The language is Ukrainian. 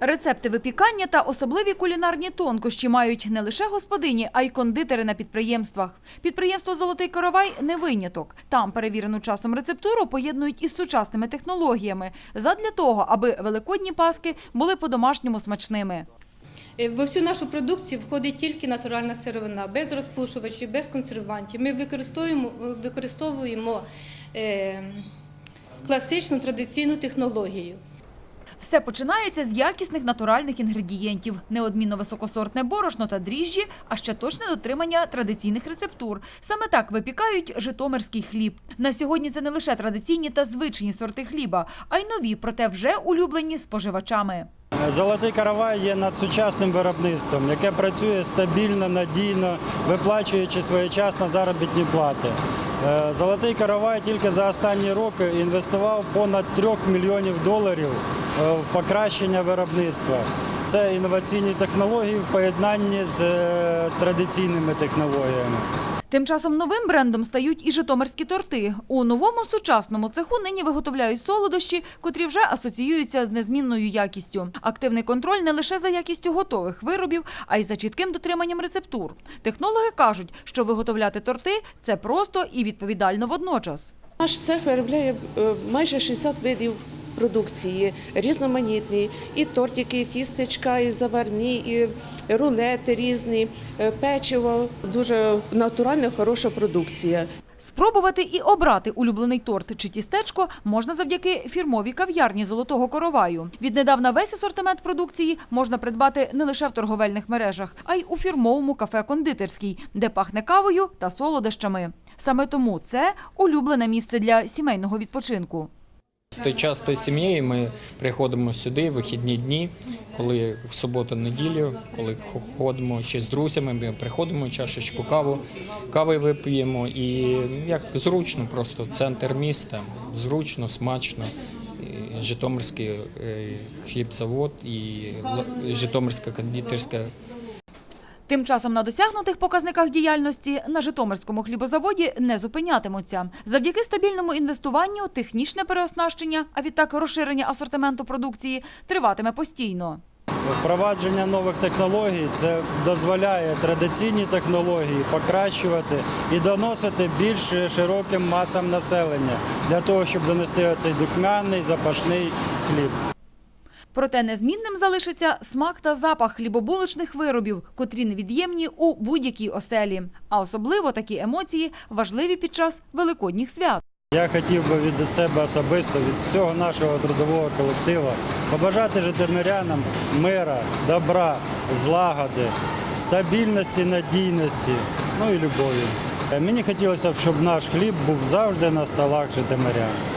Рецепти випікання та особливі кулінарні тонкощі мають не лише господині, а й кондитери на підприємствах. Підприємство Золотий Коровай не виняток. Там перевірену часом рецептуру поєднують із сучасними технологіями задля того, аби великодні паски були по-домашньому смачними. Е, Во всю нашу продукцію входить тільки натуральна сировина, без розпушувачів, без консервантів. Ми використовуємо, використовуємо е, класичну традиційну технологію. Все починається з якісних натуральних інгредієнтів, неодмінно високосортне борошно та дріжджі, а ще точне дотримання традиційних рецептур. Саме так випікають житомирський хліб. На сьогодні це не лише традиційні та звичні сорти хліба, а й нові, проте вже улюблені споживачами. Золотий каравай є надсучасним виробництвом, яке працює стабільно, надійно, виплачуючи своєчасно заробітні плати. Е, Золотий каравай тільки за останні роки інвестував понад 3 мільйонів доларів е, в покращення виробництва. Це інноваційні технології в поєднанні з е, традиційними технологіями. Тим часом новим брендом стають і житомирські торти. У новому сучасному цеху нині виготовляють солодощі, котрі вже асоціюються з незмінною якістю. Активний контроль не лише за якістю готових виробів, а й за чітким дотриманням рецептур. Технологи кажуть, що виготовляти торти це просто і відповідально водночас. Наш цех виробляє е, майже 60 видів продукції, різноманітні. І тортики, і тістечка, і заварні, і рулети різні, е, печиво. Дуже натуральна, хороша продукція. Спробувати і обрати улюблений торт чи тістечко можна завдяки фірмовій кав'ярні золотого короваю. Віднедавна весь асортимент продукції можна придбати не лише в торговельних мережах, а й у фірмовому кафе кондитерській, де пахне кавою та солодощами. Саме тому це улюблене місце для сімейного відпочинку. То часто з сім'єю ми приходимо сюди вихідні дні, коли в суботу-неділю, коли ходимо ще з друзями, ми приходимо чашечку каву, кави вип'ємо і як зручно, просто центр міста, зручно, смачно. Житомирський е, хлібзавод і Житомирська кондитерська Тим часом на досягнутих показниках діяльності на Житомирському хлібозаводі не зупинятимуться. Завдяки стабільному інвестуванню, технічне переоснащення, а відтак розширення асортименту продукції триватиме постійно. Впровадження нових технологій це дозволяє традиційні технології покращувати і доносити більш широким масам населення для того, щоб донести оцей духмяний запашний хліб. Проте незмінним залишиться смак та запах хлібобуличних виробів, котрі невід'ємні у будь-якій оселі. А особливо такі емоції важливі під час великодніх свят. Я хотів би від себе особисто, від всього нашого трудового колективу побажати житомирянам мира, добра, злагоди, стабільності, надійності, ну і любові. Мені хотілося б, щоб наш хліб був завжди на столах житомирян.